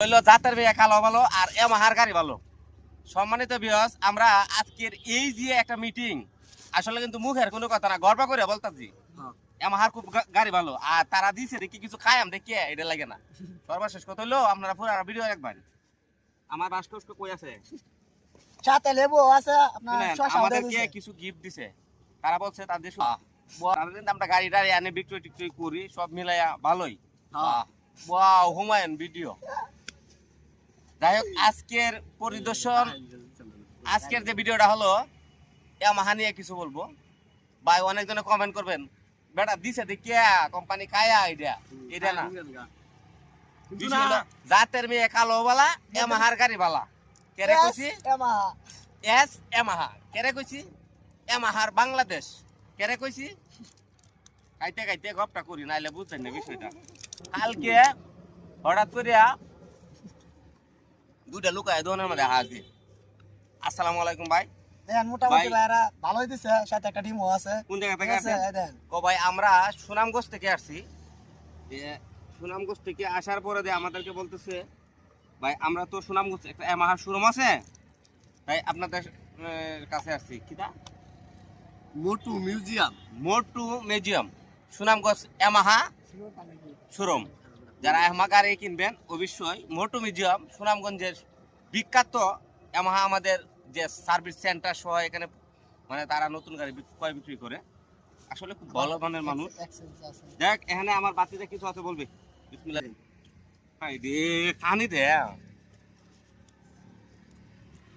হইল জাতের বিয়ে কালো ভালো আর এমাহার গাড়ি ভালো। সম্মানিত বিয়স আমরা আজকের এই যে একটা মিটিং আসলে কিন্তু মুখের কোনো কথা না গর্ব করে বলতাছি। হ্যাঁ। এমাহার খুব গাড়ি ভালো আর তারা দিছে দেখি কিছু খাই আমি দেখি এটা লাগে না। সর্বশেষ কথা হইল আপনারা পুরো ভিডিও দেখবেন। আমার কই আছে? সাথে লেবু আছে আপনার আমাদেরকে কিছু গিফট দিছে। তারা বলছে তাদের সু- কিন্তু আমরা গাড়ি টাড়ি আনে বিক্রি টিক্রি করি সব মিলাইয়া ভালোই। হ্যাঁ। ওয়াও হুমায়ুন ভিডিও যাই হোক আজকের পরিদর্শন আজকের যে ভিডিওটা হলো ইয়ামাহা নিয়ে কিছু বলব। ভাই অনেকজনে কমেন্ট করবেন বেটা দিছে দেখিয়া কোম্পানি কায়া এটা এটা না। জাতের মেয়ে কালো বালা এমাহার গাড়ি বালা। কেরে কইছি? এমা এস এমাহা কেরে কইছি? এমাহার বাংলাদেশ। কেরে কইছি? কাইতে কাইতে গপটা করি নাইলে বুঝছেন না বিষয়টা। কালকে হঠাৎ করিয়া দুইটা লুকায় দোনের মধ্যে হাজির আসসালামু আলাইকুম ভাই। মোটামুটি। ভালোই দিছে সাথে একটা ডিমও আছে। কোন জায়গা থেকে আছে ও ভাই আমরা সুনামগঞ্জ থেকে আসছি। এ, সুনামগঞ্জ থেকে আসার পরে দিয়ে আমাদেরকে বলতেছে ভাই আমরা তো সুনামগঞ্জ একটা এমাহার শোরুম আছে। তাই আপনাদের কাছে আসছি। কিটা Motu museum. Motu museum Sunamganj Yamaha showroom. যারা এমাহা গাড়ি কিনবেন অবশ্যই মোটু মিউজিয়াম সুনামগঞ্জের বিখ্যাত এমাহা আমাদের যে সার্ভিস সেন্টার সহ এখানে মানে তারা নতুন গাড়ি ক্রয় বিক্রি করে। আসলে খুব ভালো মানের মানুষ। দেখ এখানে আমার বাতিতে কিছু আছে বলবি? বিসমিল্লাহ। হাই দে খানি দে।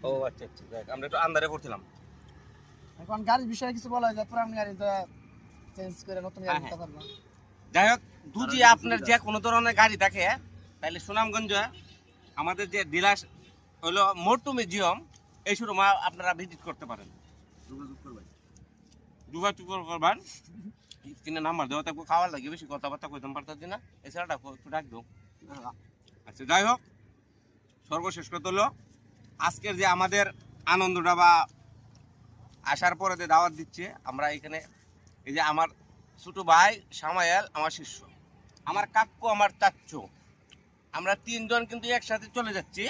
ও আচ্ছা আচ্ছা দেখ আমরা একটু আন্দারে করছিলাম এখন গাড়ির বিষয়ে কিছু বলা যায় পুরান গাড়ি চেঞ্জ করে নতুন গাড়ি হ্যাঁ, নিতে পারব। যাই হোক আরও আপনার যে কোনো ধরনের গাড়ি থাকে তাহলে সুনামগঞ্জে আমাদের যে ডিলার হলো মোটু মিউজিয়াম এই শোরুম আপনারা ভিজিট করতে পারেন। যোগাযোগ করবেন। স্ক্রিনে নাম্বার দেওয়া থাকব খাওয়ার লাগে বেশি কথাবার্তা কইতাম পারতাছি না। এছাড়া একটু ডাক দাও। আচ্ছা যাই হোক সর্বশেষ কথা হলো আজকের যে আমাদের আনন্দটা বা আসার পরে যে দাওয়াত দিচ্ছে আমরা এখানে এই যে আমার ছোট ভাই সামায়াল, আমার শিষ্য। আমার কাক্কু আমার চাচ্চু। আমরা তিনজন কিন্তু একসাথে চলে যাচ্ছি।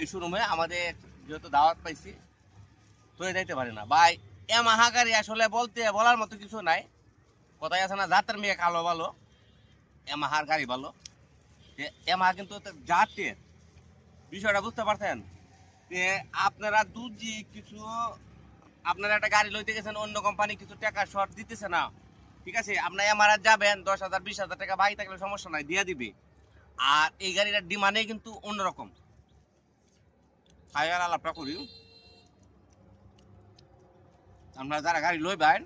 এই শোরুমে আমাদের যেহেতু দাওয়াত পাইছি, তো যাইতে পারি না। ভাই, এ মাহাকারি আসলে বলতে, বলার মতো কিছু নাই। কথাই আছে না, জাতের মেয়ে কালো ভালো, এ মাহার গাড়ি ভালো এমা কিন্তু একটা জাতের। বিষয়টা বুঝতে পারছেন? যে আপনারা দুজি কিছু, আপনারা একটা গাড়ি লইতে গেছেন, অন্য কোম্পানি কিছু টাকা শর্ট দিতেছে না। ঠিক আছে? আপনার এমআর যাবেন, দশ হাজার, বিশ হাজার টাকা বাকি থাকলে সমস্যা নাই, দিয়ে দিবে। আর এই গাড়িটার ডিমান্ডে কিন্তু অন্যরকম। খাইয়ার আলাপটা করি। আমরা যারা গাড়ি লইবেন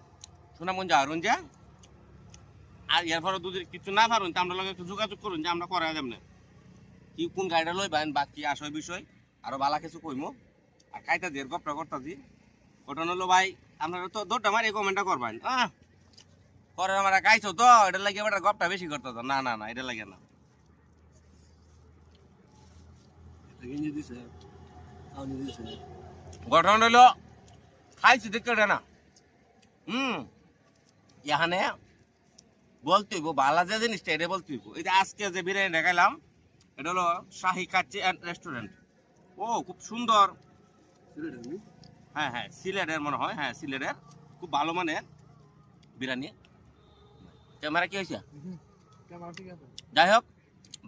সুনামগঞ্জ আহরণ যে আর এরপরে যদি কিছু না পারুন, তা আমরা একটু যোগাযোগ করুন, যে আমরা করা যাবে না। কি, কোন গাড়িটা লইবেন, বা কি আসয় বিষয়, আরও বালা কিছু কইমু। আর কাইটা দিয়ে গপটা করতা দি ঘটনা হলো ভাই, আপনারা তো দৌড়টা মারি কমেন্টটা করবেন। আহ! করে আমরা গাইছো তো এটা লাগে এবার গপটা বেশি করতে না না না এটা লাগে না। গঠন হলো খাইছি দেখতে না। হুম এখানে বলতে হইব বালা যে জিনিসটা এটা বলতে হইব। এই যে আজকে যে বিরিয়ানি দেখাইলাম এটা হলো শাহি কাচ্চি অ্যান্ড রেস্টুরেন্ট। ও খুব সুন্দর। হ্যাঁ হ্যাঁ সিলেটের মনে হয়। হ্যাঁ সিলেটের। খুব ভালো মানের বিরিয়ানি। ক্যামেরা কি হয়েছে? যাই হোক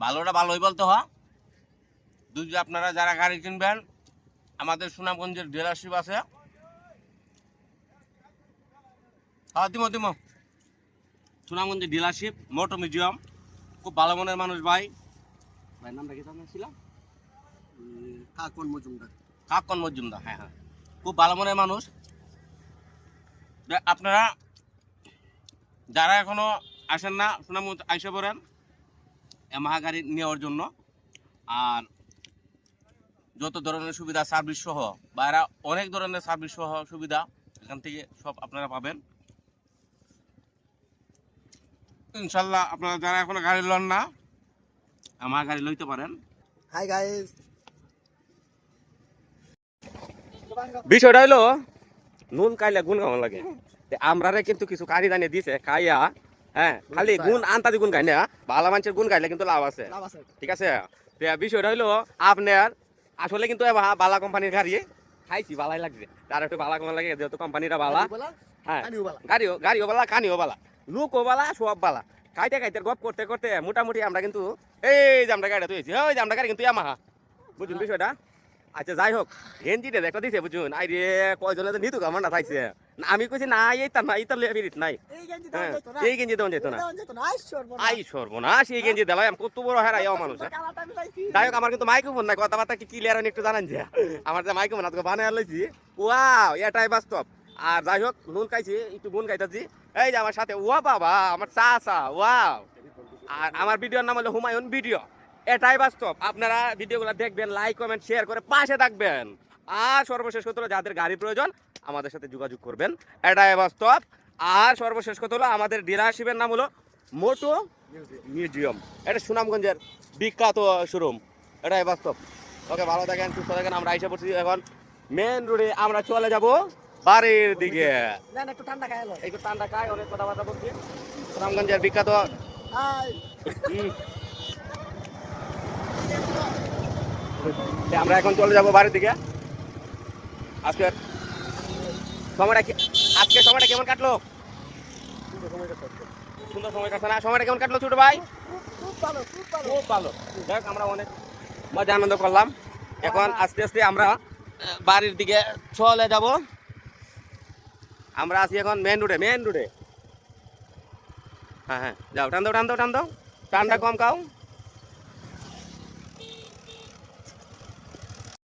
ভালোটা ভালোই বলতে হ। যদি আপনারা যারা গাড়ি কিনবেন আমাদের সুনামগঞ্জের ডিলারশিপ আছে। হ্যাঁ দিমো দিমো সুনামগঞ্জের ডিলারশিপ মোটর মিউজিয়াম খুব ভালো মনের মানুষ ভাই। ভাই নামটা কি আপনার ছিল উম, কাকন মজুমদার। কাকন মজুমদার হ্যাঁ হ্যাঁ। খুব ভালো মনের মানুষ। আপনারা যারা এখনও আসেন না সুনামগঞ্জ আইসে পড়েন এমাহা গাড়ি নেওয়ার জন্য। আর যত ধরনের সুবিধা সার্ভিস সহ বা এরা অনেক ধরনের সার্ভিস সহ সুবিধা এখান থেকে সব আপনারা পাবেন। ইনশাল্লাহ আপনারা যারা এখনও গাড়ি লন না আমার গাড়ি লইতে পারেন। হাই গাইস বিষয়টা হইল নুন খাইলে গুণ কেমন লাগে? আমরা কিন্তু কিছু কারি দানিয়ে দিছে খাইয়া হ্যাঁ খালি গুণ আন্তাদি গুণ খাই না ভালো মানুষের গুণ খাইলে কিন্তু লাভ আছে। ঠিক আছে? বিষয়টা হইল আপনার আসলে কিন্তু বালা কোম্পানির গাড়ি খাইছি বালাই লাগছে তার একটু বালা কোম্পানি লাগে যেহেতু কোম্পানিটা বালা। হ্যাঁ গাড়িও গাড়িও বালা কানিও বালা। লুকও বালা সব বালা। খাইতে খাইতে গপ করতে করতে মোটামুটি আমরা কিন্তু এই যে আমরা গাড়িটা তুইছি ওই যে আমরা গাড়ি কিন্তু ইয়ামাহা। বুঝুন বিষয়টা? আচ্ছা যাই হোক গেঞ্জিটা একটা দিছে বুঝুন। আই রে কয়জনে তো নিতু আমার না থাইছে। আমি কইছি না এই তার না এই তার ফিরিত নাই। এই গেঞ্জি হ্যাঁ দেওয়া যেত না। দাও যেত না। আই সর্বনাশ। এই গেঞ্জি দেলাই আমি কত বড় হেরা ইয়া মানুষ হ্যাঁ? যাই হোক আমার কিন্তু মাইক্রোফোন নাই কথাবার্তা কি ক্লিয়ার একটু জানান যে। আমার যে মাইক্রোফোন আজকে বানায় লইছি ওয়াও এটাই বাস্তব। আর যাই হোক নুন খাইছি একটু গুন খাইতেছি। এই যে আমার সাথে ওয়া বাবা আমার চাচা ওয়াও। আর আমার ভিডিওর নাম হলো হুমায়ুন ভিডিও। এটাই বাস্তব। আপনারা ভিডিওগুলো দেখবেন লাইক কমেন্ট শেয়ার করে পাশে থাকবেন। আর সর্বশেষ কথা হলো যাদের গাড়ি প্রয়োজন আমাদের সাথে যোগাযোগ করবেন। এটাই বাস্তব। আর সর্বশেষ কথা হলো আমাদের ডিলারশিপের নাম হলো মোটো মিউজিয়াম এটা সুনামগঞ্জের বিখ্যাত শোরুম এটাই বাস্তব। ওকে ভালো থাকেন সুস্থ থাকেন আমরা আইসা পড়ছি এখন মেন রোডে আমরা চলে যাব বাড়ির দিকে। একটু ঠান্ডা খাইলো একটু ঠান্ডা খাই অনেক কথাবার্তা বলছি। সুনামগঞ্জের বিখ্যাত আই হুম। তে আমরা এখন চলে যাব বাড়ির দিকে। আজকে সময়টা আজকে সময়টা কেমন কাটলো? সুন্দর সময় কাটছে না? সময়টা কেমন কাটলো ছোট ভাই? খুব ভালো। দেখ আমরা অনেক মজা আনন্দ করলাম। এখন আস্তে আস্তে আমরা বাড়ির দিকে চলে যাব। আমরা আছি এখন মেন রোডে মেন রোডে হ্যাঁ হ্যাঁ যাও, টান দাও টান দাও টান দাও। টানটা কম খাও।